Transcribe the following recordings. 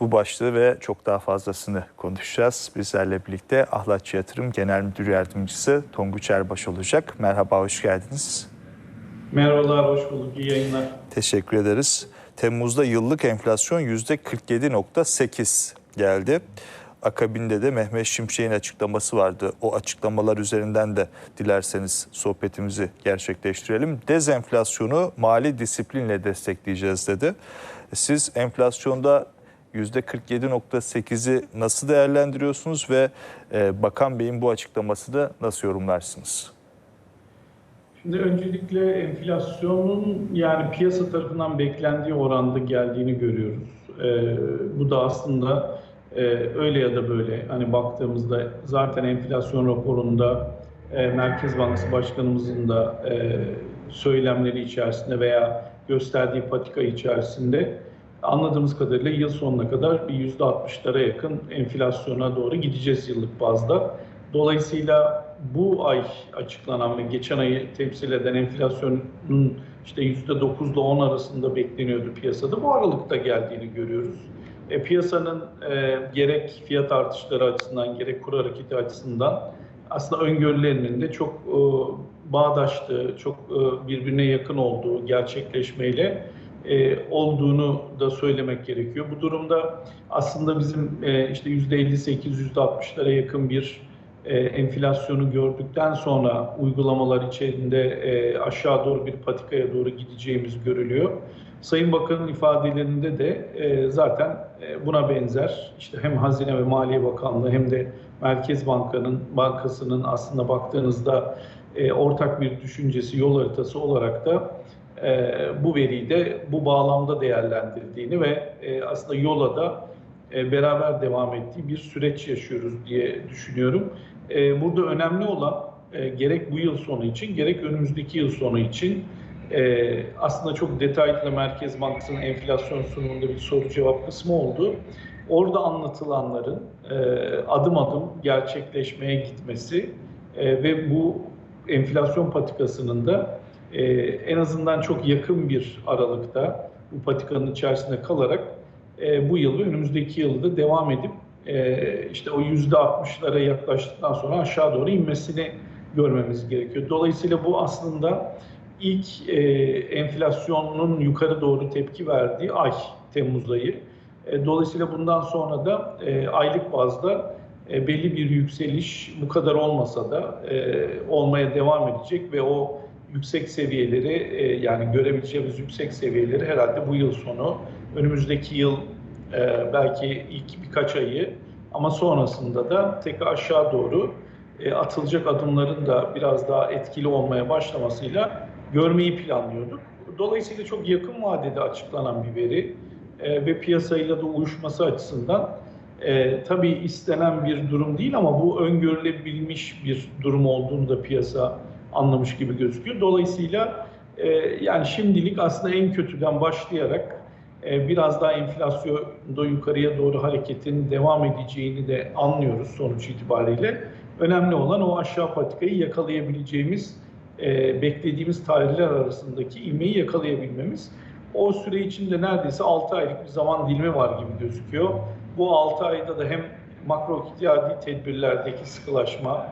Bu başlığı ve çok daha fazlasını konuşacağız. Bizlerle birlikte Ahlatçı Yatırım Genel Müdür Yardımcısı Tonguç Erbaş olacak. Merhaba, hoş geldiniz. Merhabalar, hoş bulduk. İyi yayınlar. Teşekkür ederiz. Temmuz'da yıllık enflasyon %47.8 geldi. Akabinde de Mehmet Şimşek'in açıklaması vardı. O açıklamalar üzerinden de dilerseniz sohbetimizi gerçekleştirelim. Dezenflasyonu mali disiplinle destekleyeceğiz dedi. Siz enflasyonda %47.8'i nasıl değerlendiriyorsunuz ve e, Bakan Bey'in bu açıklaması da nasıl yorumlarsınız? Şimdi öncelikle enflasyonun yani piyasa tarafından beklendiği oranda geldiğini görüyoruz. Ee, bu da aslında e, öyle ya da böyle hani baktığımızda zaten enflasyon raporunda e, Merkez Bankası Başkanımızın da e, söylemleri içerisinde veya gösterdiği patika içerisinde anladığımız kadarıyla yıl sonuna kadar bir %60'lara yakın enflasyona doğru gideceğiz yıllık bazda. Dolayısıyla bu ay açıklanan ve geçen ayı temsil eden enflasyonun işte %9 ile 10 arasında bekleniyordu piyasada. Bu aralıkta geldiğini görüyoruz. E, piyasanın e, gerek fiyat artışları açısından gerek kur hareketi açısından aslında öngörülerinin de çok e, bağdaştığı, çok e, birbirine yakın olduğu gerçekleşmeyle e, olduğunu da söylemek gerekiyor. Bu durumda aslında bizim e, işte %58-%60'lara yakın bir e, enflasyonu gördükten sonra uygulamalar içerisinde e, aşağı doğru bir patikaya doğru gideceğimiz görülüyor. Sayın Bakan'ın ifadelerinde de e, zaten e, buna benzer işte hem Hazine ve Maliye Bakanlığı hem de Merkez Banka'nın bankasının aslında baktığınızda e, ortak bir düşüncesi, yol haritası olarak da e, bu veriyi de bu bağlamda değerlendirdiğini ve e, aslında yola da e, beraber devam ettiği bir süreç yaşıyoruz diye düşünüyorum. E, burada önemli olan e, gerek bu yıl sonu için gerek önümüzdeki yıl sonu için e, aslında çok detaylı Merkez Bankası'nın enflasyon sunumunda bir soru cevap kısmı oldu. Orada anlatılanların e, adım adım gerçekleşmeye gitmesi e, ve bu enflasyon patikasının da e, en azından çok yakın bir aralıkta bu patikanın içerisinde kalarak e, bu yıl ve önümüzdeki yılda devam edip e, işte o yüzde 60'lara yaklaştıktan sonra aşağı doğru inmesini görmemiz gerekiyor. Dolayısıyla bu aslında ilk e, enflasyonun yukarı doğru tepki verdiği ay Temmuz ayı. E, dolayısıyla bundan sonra da e, aylık bazda e, belli bir yükseliş bu kadar olmasa da e, olmaya devam edecek ve o yüksek seviyeleri e, yani görebileceğimiz yüksek seviyeleri herhalde bu yıl sonu önümüzdeki yıl e, belki ilk birkaç ayı ama sonrasında da tekrar aşağı doğru e, atılacak adımların da biraz daha etkili olmaya başlamasıyla görmeyi planlıyorduk. Dolayısıyla çok yakın vadede açıklanan bir veri ve piyasayla da uyuşması açısından e, tabii istenen bir durum değil ama bu öngörülebilmiş bir durum olduğunu da piyasa anlamış gibi gözüküyor. Dolayısıyla e, yani şimdilik aslında en kötüden başlayarak e, biraz daha enflasyonda yukarıya doğru hareketin devam edeceğini de anlıyoruz sonuç itibariyle. Önemli olan o aşağı patikayı yakalayabileceğimiz, e, beklediğimiz tarihler arasındaki ilmeği yakalayabilmemiz. O süre içinde neredeyse 6 aylık bir zaman dilimi var gibi gözüküyor. Bu 6 ayda da hem makro ihtiyadi tedbirlerdeki sıkılaşma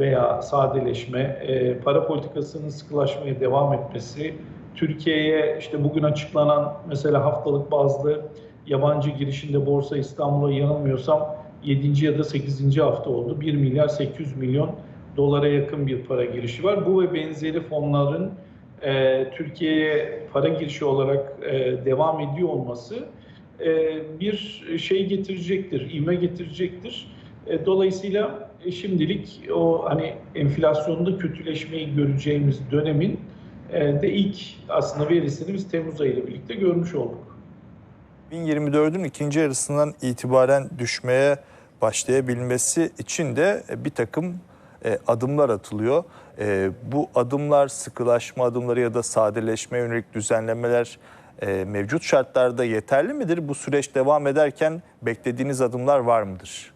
veya sadeleşme, e, para politikasının sıkılaşmaya devam etmesi, Türkiye'ye işte bugün açıklanan mesela haftalık bazlı yabancı girişinde Borsa İstanbul'a yanılmıyorsam 7. ya da 8. hafta oldu. 1 milyar 800 milyon dolara yakın bir para girişi var. Bu ve benzeri fonların e, Türkiye'ye para girişi olarak e, devam ediyor olması e, bir şey getirecektir, ivme getirecektir. E, dolayısıyla şimdilik o hani enflasyonda kötüleşmeyi göreceğimiz dönemin e, de ilk aslında verisini biz Temmuz ayı ile birlikte görmüş olduk. 2024'ün ikinci yarısından itibaren düşmeye başlayabilmesi için de bir takım e, adımlar atılıyor. E, bu adımlar sıkılaşma adımları ya da sadeleşme yönelik düzenlemeler e, mevcut şartlarda yeterli midir? Bu süreç devam ederken beklediğiniz adımlar var mıdır?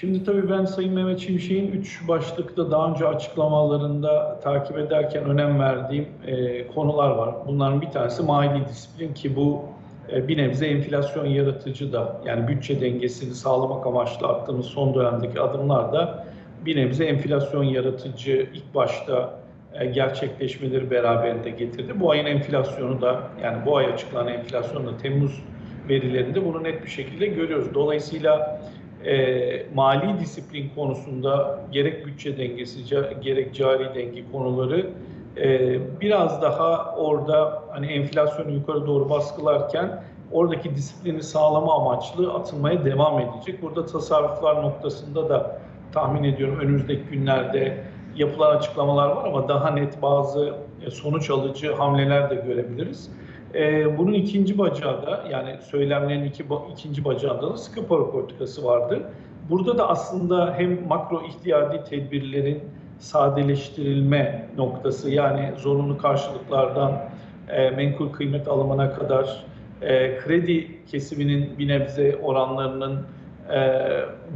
Şimdi tabii ben Sayın Mehmet Şimşek'in üç başlıkta daha önce açıklamalarında takip ederken önem verdiğim e, konular var. Bunların bir tanesi mali disiplin ki bu e, bir nebze enflasyon yaratıcı da yani bütçe dengesini sağlamak amaçlı attığımız son dönemdeki adımlar da bir nebze enflasyon yaratıcı ilk başta e, gerçekleşmeleri beraberinde getirdi. Bu ayın enflasyonu da yani bu ay açıklanan enflasyon da Temmuz verilerinde bunu net bir şekilde görüyoruz. Dolayısıyla e, mali disiplin konusunda gerek bütçe dengesi gerek cari denge konuları e, biraz daha orada hani enflasyonu yukarı doğru baskılarken oradaki disiplini sağlama amaçlı atılmaya devam edecek. Burada tasarruflar noktasında da tahmin ediyorum önümüzdeki günlerde yapılan açıklamalar var ama daha net bazı e, sonuç alıcı hamleler de görebiliriz. E, bunun ikinci bacağı da yani söylemlerin iki, ikinci bacağında da sıkı para politikası vardı. Burada da aslında hem makro ihtiyadi tedbirlerin sadeleştirilme noktası yani zorunlu karşılıklardan e, menkul kıymet alımına kadar e, kredi kesiminin bir nebze oranlarının e,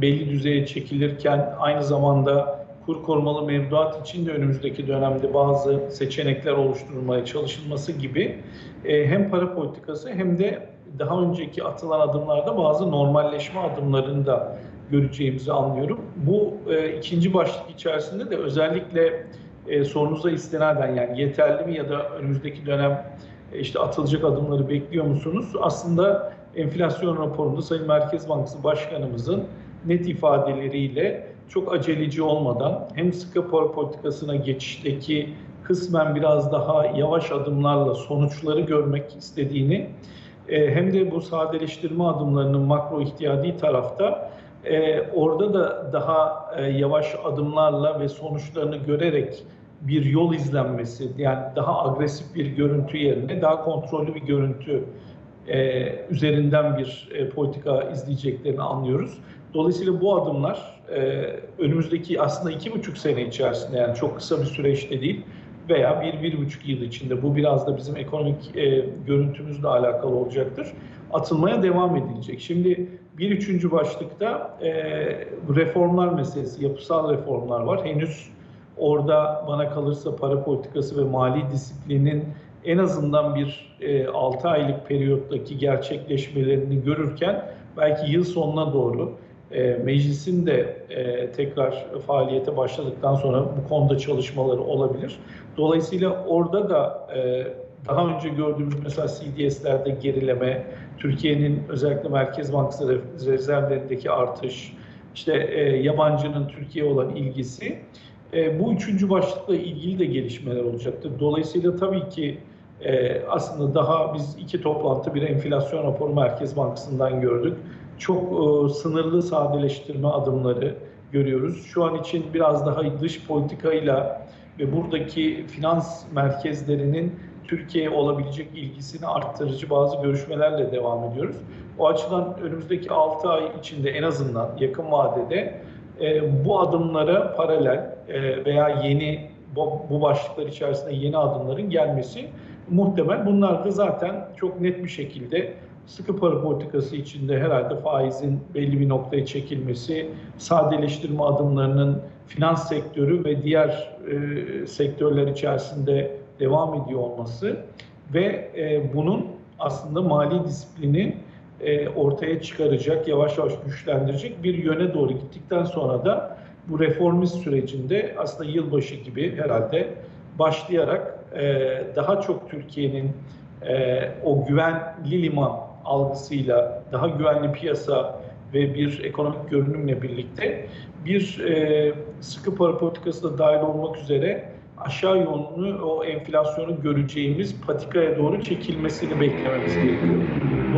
belli düzeye çekilirken aynı zamanda kur korumalı mevduat için de önümüzdeki dönemde bazı seçenekler oluşturulmaya çalışılması gibi e, hem para politikası hem de daha önceki atılan adımlarda bazı normalleşme adımlarını da göreceğimizi anlıyorum. Bu e, ikinci başlık içerisinde de özellikle e, sorunuza istinaden yani yeterli mi ya da önümüzdeki dönem e, işte atılacak adımları bekliyor musunuz? Aslında enflasyon raporunda Sayın Merkez Bankası Başkanımızın net ifadeleriyle çok aceleci olmadan hem sıkı para politikasına geçişteki kısmen biraz daha yavaş adımlarla sonuçları görmek istediğini e, hem de bu sadeleştirme adımlarının makro ihtiyadi tarafta e, orada da daha e, yavaş adımlarla ve sonuçlarını görerek bir yol izlenmesi yani daha agresif bir görüntü yerine daha kontrollü bir görüntü üzerinden bir politika izleyeceklerini anlıyoruz. Dolayısıyla bu adımlar e, önümüzdeki aslında iki buçuk sene içerisinde yani çok kısa bir süreçte değil veya bir, bir buçuk yıl içinde bu biraz da bizim ekonomik e, görüntümüzle alakalı olacaktır. Atılmaya devam edilecek. Şimdi bir üçüncü başlıkta e, reformlar meselesi, yapısal reformlar var. Henüz orada bana kalırsa para politikası ve mali disiplinin en azından bir e, 6 aylık periyottaki gerçekleşmelerini görürken belki yıl sonuna doğru e, meclisin de e, tekrar faaliyete başladıktan sonra bu konuda çalışmaları olabilir. Dolayısıyla orada da e, daha önce gördüğümüz mesela CDS'lerde gerileme, Türkiye'nin özellikle Merkez Bankası rezervlerindeki artış, işte e, yabancının Türkiye'ye olan ilgisi, e, bu üçüncü başlıkla ilgili de gelişmeler olacaktır. Dolayısıyla tabii ki e, aslında daha biz iki toplantı bir enflasyon raporu Merkez Bankası'ndan gördük. Çok e, sınırlı sadeleştirme adımları görüyoruz. Şu an için biraz daha dış politikayla ve buradaki finans merkezlerinin Türkiye'ye olabilecek ilgisini arttırıcı bazı görüşmelerle devam ediyoruz. O açıdan önümüzdeki 6 ay içinde en azından yakın vadede e, bu adımlara paralel e, veya yeni bu, bu başlıklar içerisinde yeni adımların gelmesi muhtemel. Bunlar da zaten çok net bir şekilde sıkı para politikası içinde herhalde faizin belli bir noktaya çekilmesi, sadeleştirme adımlarının finans sektörü ve diğer e, sektörler içerisinde devam ediyor olması ve e, bunun aslında mali disiplini e, ortaya çıkaracak, yavaş yavaş güçlendirecek bir yöne doğru gittikten sonra da bu reformist sürecinde aslında yılbaşı gibi herhalde başlayarak e, daha çok Türkiye'nin e, o güvenli liman algısıyla daha güvenli piyasa ve bir ekonomik görünümle birlikte bir e, sıkı para politikası da dahil olmak üzere aşağı yönlü o enflasyonu göreceğimiz patikaya doğru çekilmesini beklememiz gerekiyor.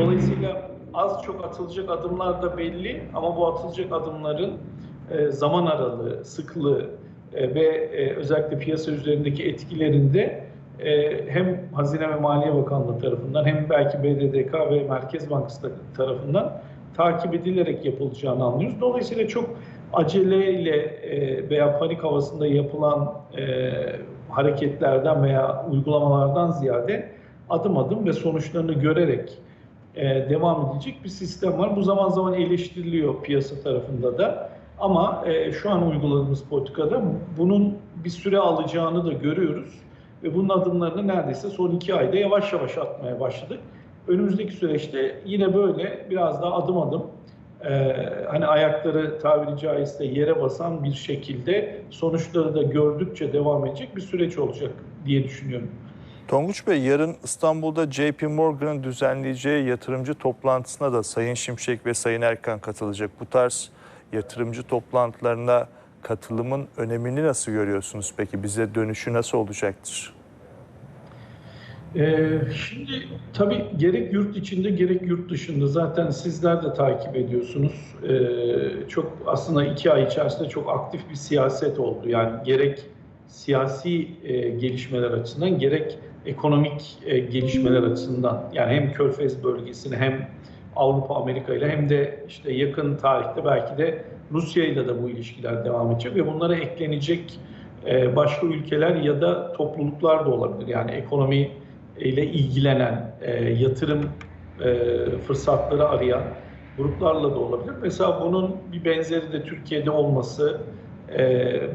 Dolayısıyla az çok atılacak adımlar da belli ama bu atılacak adımların e, zaman aralığı, sıklığı e, ve e, özellikle piyasa üzerindeki etkilerinde hem Hazine ve Maliye Bakanlığı tarafından hem belki BDDK ve Merkez Bankası tarafından takip edilerek yapılacağını anlıyoruz. Dolayısıyla çok aceleyle e, veya panik havasında yapılan e, hareketlerden veya uygulamalardan ziyade adım adım ve sonuçlarını görerek e, devam edecek bir sistem var. Bu zaman zaman eleştiriliyor piyasa tarafında da. Ama şu an uyguladığımız politikada bunun bir süre alacağını da görüyoruz. Ve bunun adımlarını neredeyse son iki ayda yavaş yavaş atmaya başladık. Önümüzdeki süreçte yine böyle biraz daha adım adım e, hani ayakları tabiri caizse yere basan bir şekilde sonuçları da gördükçe devam edecek bir süreç olacak diye düşünüyorum. Tonguç Bey yarın İstanbul'da JP Morgan'ın düzenleyeceği yatırımcı toplantısına da Sayın Şimşek ve Sayın Erkan katılacak. Bu tarz yatırımcı toplantılarına katılımın önemini nasıl görüyorsunuz peki? Bize dönüşü nasıl olacaktır? Ee, şimdi tabii gerek yurt içinde gerek yurt dışında zaten sizler de takip ediyorsunuz. Ee, çok aslında iki ay içerisinde çok aktif bir siyaset oldu. Yani gerek siyasi e, gelişmeler açısından gerek ekonomik e, gelişmeler açısından yani hem Körfez bölgesini hem Avrupa Amerika ile hem de işte yakın tarihte belki de Rusya ile de bu ilişkiler devam edecek ve bunlara eklenecek e, başka ülkeler ya da topluluklar da olabilir. Yani ekonomi ile ilgilenen, e, yatırım e, fırsatları arayan gruplarla da olabilir. Mesela bunun bir benzeri de Türkiye'de olması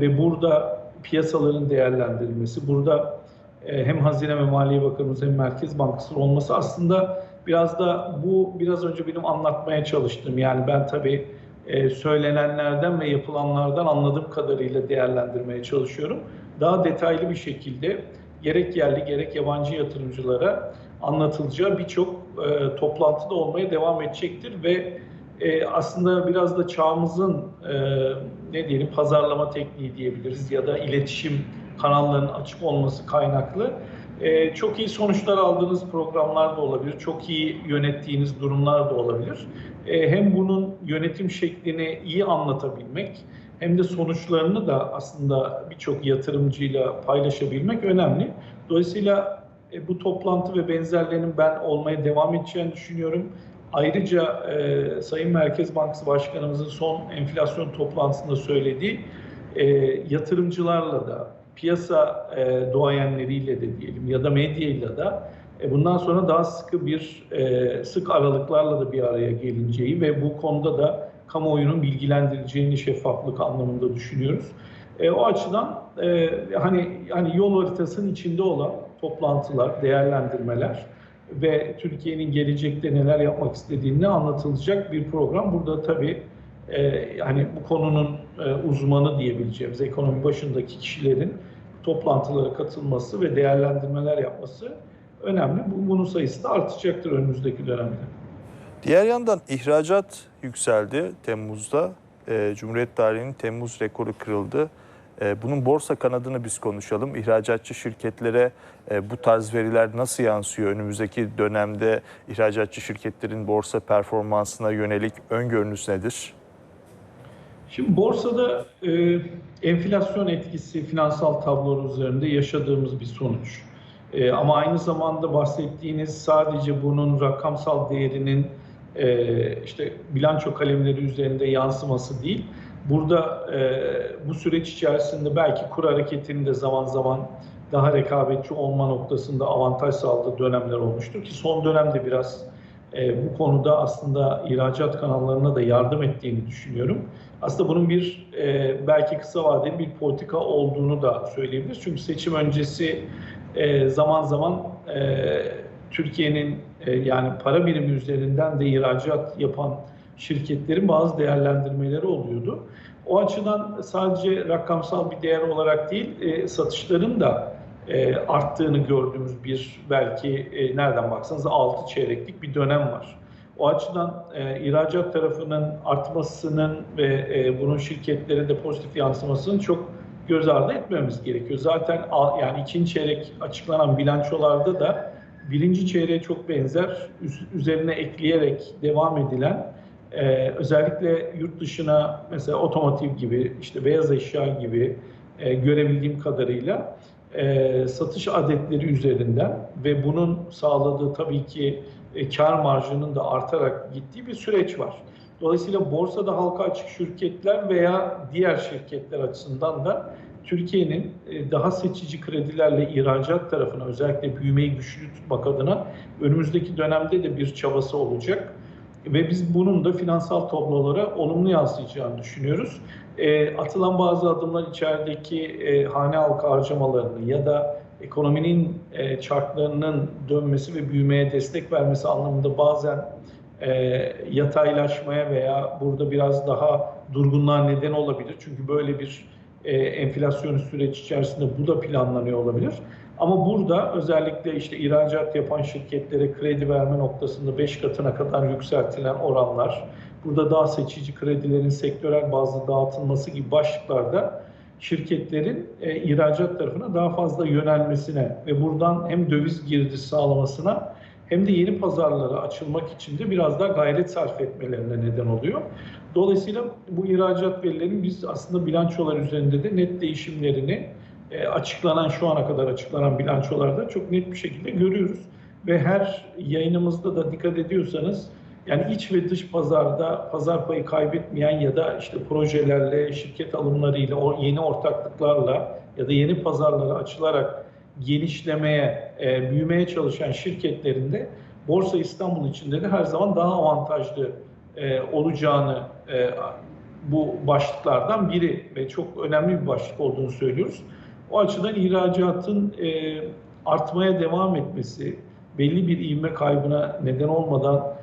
ve burada piyasaların değerlendirilmesi, burada hem Hazine ve Maliye Bakanımız hem Merkez Bankası olması aslında biraz da bu biraz önce benim anlatmaya çalıştığım yani ben tabii e, söylenenlerden ve yapılanlardan anladığım kadarıyla değerlendirmeye çalışıyorum. Daha detaylı bir şekilde gerek yerli gerek yabancı yatırımcılara anlatılacağı birçok e, toplantıda olmaya devam edecektir ve e, aslında biraz da çağımızın e, ne diyelim pazarlama tekniği diyebiliriz ya da iletişim kanallarının açık olması kaynaklı e, çok iyi sonuçlar aldığınız programlar da olabilir, çok iyi yönettiğiniz durumlar da olabilir. E, hem bunun yönetim şeklini iyi anlatabilmek hem de sonuçlarını da aslında birçok yatırımcıyla paylaşabilmek önemli. Dolayısıyla e, bu toplantı ve benzerlerinin ben olmaya devam edeceğini düşünüyorum. Ayrıca e, Sayın Merkez Bankası Başkanımızın son enflasyon toplantısında söylediği e, yatırımcılarla da piyasa e, doğayenleriyle de diyelim ya da medyayla da e, bundan sonra daha sıkı bir e, sık aralıklarla da bir araya gelineceği ve bu konuda da kamuoyunun bilgilendirileceğini şeffaflık anlamında düşünüyoruz. E, o açıdan e, hani hani yol haritasının içinde olan toplantılar, değerlendirmeler ve Türkiye'nin gelecekte neler yapmak istediğini anlatılacak bir program. Burada tabii e, hani bu konunun e, uzmanı diyebileceğimiz ekonomi başındaki kişilerin toplantılara katılması ve değerlendirmeler yapması önemli. Bu, bunun sayısı da artacaktır önümüzdeki dönemde. Diğer yandan ihracat yükseldi Temmuz'da. E, Cumhuriyet tarihinin Temmuz rekoru kırıldı. E, bunun borsa kanadını biz konuşalım. İhracatçı şirketlere e, bu tarz veriler nasıl yansıyor? Önümüzdeki dönemde ihracatçı şirketlerin borsa performansına yönelik öngörünüz nedir? Şimdi borsada e, enflasyon etkisi finansal tablolar üzerinde yaşadığımız bir sonuç. E, ama aynı zamanda bahsettiğiniz sadece bunun rakamsal değerinin e, işte bilanço kalemleri üzerinde yansıması değil. Burada e, bu süreç içerisinde belki kur hareketinin de zaman zaman daha rekabetçi olma noktasında avantaj sağladığı dönemler olmuştur ki son dönemde biraz e, bu konuda aslında ihracat kanallarına da yardım ettiğini düşünüyorum. Aslında bunun bir e, belki kısa vadeli bir politika olduğunu da söyleyebiliriz. Çünkü seçim öncesi e, zaman zaman e, Türkiye'nin e, yani para birimi üzerinden de ihracat yapan şirketlerin bazı değerlendirmeleri oluyordu. O açıdan sadece rakamsal bir değer olarak değil, e, satışların da e, arttığını gördüğümüz bir belki e, nereden baksanız 6 çeyreklik bir dönem var. O açıdan e, ihracat tarafının artmasının ve e, bunun şirketlere de pozitif yansımasının çok göz ardı etmemiz gerekiyor. Zaten yani ikinci çeyrek açıklanan bilançolarda da birinci çeyreğe çok benzer üzerine ekleyerek devam edilen e, özellikle yurt dışına mesela otomotiv gibi işte beyaz eşya gibi e, görebildiğim kadarıyla e, satış adetleri üzerinden ve bunun sağladığı tabii ki e, kar marjının da artarak gittiği bir süreç var. Dolayısıyla borsada halka açık şirketler veya diğer şirketler açısından da Türkiye'nin e, daha seçici kredilerle ihracat tarafına özellikle büyümeyi güçlü tutmak adına önümüzdeki dönemde de bir çabası olacak. Ve biz bunun da finansal tablolara olumlu yansıyacağını düşünüyoruz. E, atılan bazı adımlar içerideki e, hane halkı harcamalarını ya da ekonominin e, çarklarının dönmesi ve büyümeye destek vermesi anlamında bazen e, yataylaşmaya veya burada biraz daha durgunluğa neden olabilir. Çünkü böyle bir e, enflasyon süreç içerisinde bu da planlanıyor olabilir. Ama burada özellikle işte ihracat yapan şirketlere kredi verme noktasında 5 katına kadar yükseltilen oranlar, burada daha seçici kredilerin sektörel bazda dağıtılması gibi başlıklarda şirketlerin e, ihracat tarafına daha fazla yönelmesine ve buradan hem döviz girdisi sağlamasına hem de yeni pazarlara açılmak için de biraz daha gayret sarf etmelerine neden oluyor. Dolayısıyla bu ihracat verilerinin biz aslında bilançolar üzerinde de net değişimlerini e, açıklanan şu ana kadar açıklanan bilançolarda çok net bir şekilde görüyoruz. Ve her yayınımızda da dikkat ediyorsanız yani iç ve dış pazarda pazar payı kaybetmeyen ya da işte projelerle, şirket alımlarıyla, yeni ortaklıklarla ya da yeni pazarlara açılarak genişlemeye, e, büyümeye çalışan şirketlerin de Borsa İstanbul içinde de her zaman daha avantajlı e, olacağını e, bu başlıklardan biri ve çok önemli bir başlık olduğunu söylüyoruz. O açıdan ihracatın artmaya devam etmesi, belli bir ivme kaybına neden olmadan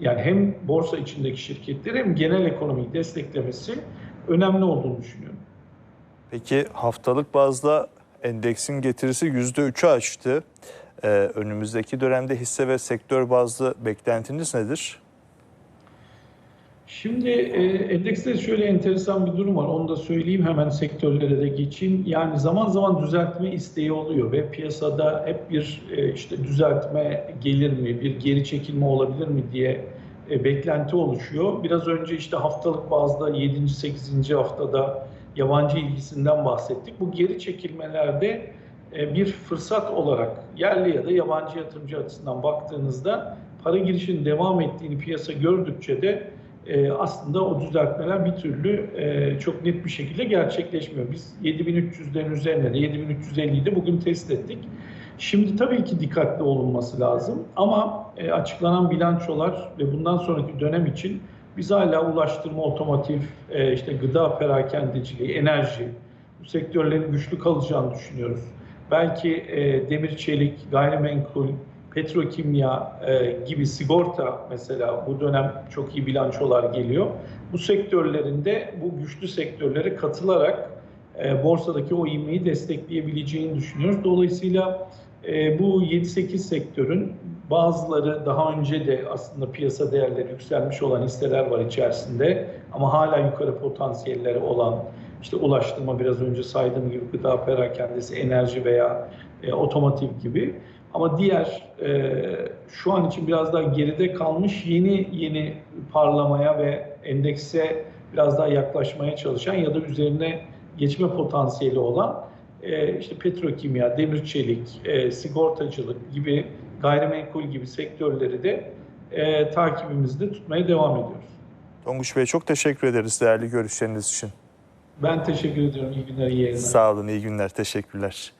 yani hem borsa içindeki şirketleri hem genel ekonomiyi desteklemesi önemli olduğunu düşünüyorum. Peki haftalık bazda endeksin getirisi %3'ü aştı. Ee, önümüzdeki dönemde hisse ve sektör bazlı beklentiniz nedir? Şimdi e, endekste şöyle enteresan bir durum var. Onu da söyleyeyim hemen sektörlere de geçeyim. Yani zaman zaman düzeltme isteği oluyor ve piyasada hep bir e, işte düzeltme gelir mi, bir geri çekilme olabilir mi diye e, beklenti oluşuyor. Biraz önce işte haftalık bazda 7. 8. haftada yabancı ilgisinden bahsettik. Bu geri çekilmelerde e, bir fırsat olarak yerli ya da yabancı yatırımcı açısından baktığınızda para girişinin devam ettiğini piyasa gördükçe de e, aslında o düzeltmeler bir türlü e, çok net bir şekilde gerçekleşmiyor. Biz 7300'lerin üzerinde de 7350'yi de bugün test ettik. Şimdi tabii ki dikkatli olunması lazım ama e, açıklanan bilançolar ve bundan sonraki dönem için biz hala ulaştırma, otomotiv, e, işte gıda perakendeciliği, enerji bu sektörlerin güçlü kalacağını düşünüyoruz. Belki e, demir çelik, gayrimenkul, petrokimya e, gibi sigorta mesela bu dönem çok iyi bilançolar geliyor. Bu sektörlerinde bu güçlü sektörlere katılarak e, borsadaki o ivmeyi destekleyebileceğini düşünüyoruz. Dolayısıyla e, bu 7-8 sektörün bazıları daha önce de aslında piyasa değerleri yükselmiş olan hisseler var içerisinde ama hala yukarı potansiyelleri olan işte ulaştırma biraz önce saydığım gibi gıda perakendesi, enerji veya e, otomotiv gibi ama diğer e, şu an için biraz daha geride kalmış yeni yeni parlamaya ve endekse biraz daha yaklaşmaya çalışan ya da üzerine geçme potansiyeli olan e, işte petrokimya, demir çelik, e, sigortacılık gibi gayrimenkul gibi sektörleri de e, takibimizde tutmaya devam ediyoruz. Tonguç Bey çok teşekkür ederiz değerli görüşleriniz için. Ben teşekkür ediyorum. İyi günler, iyi yayınlar. Sağ olun, iyi günler, teşekkürler.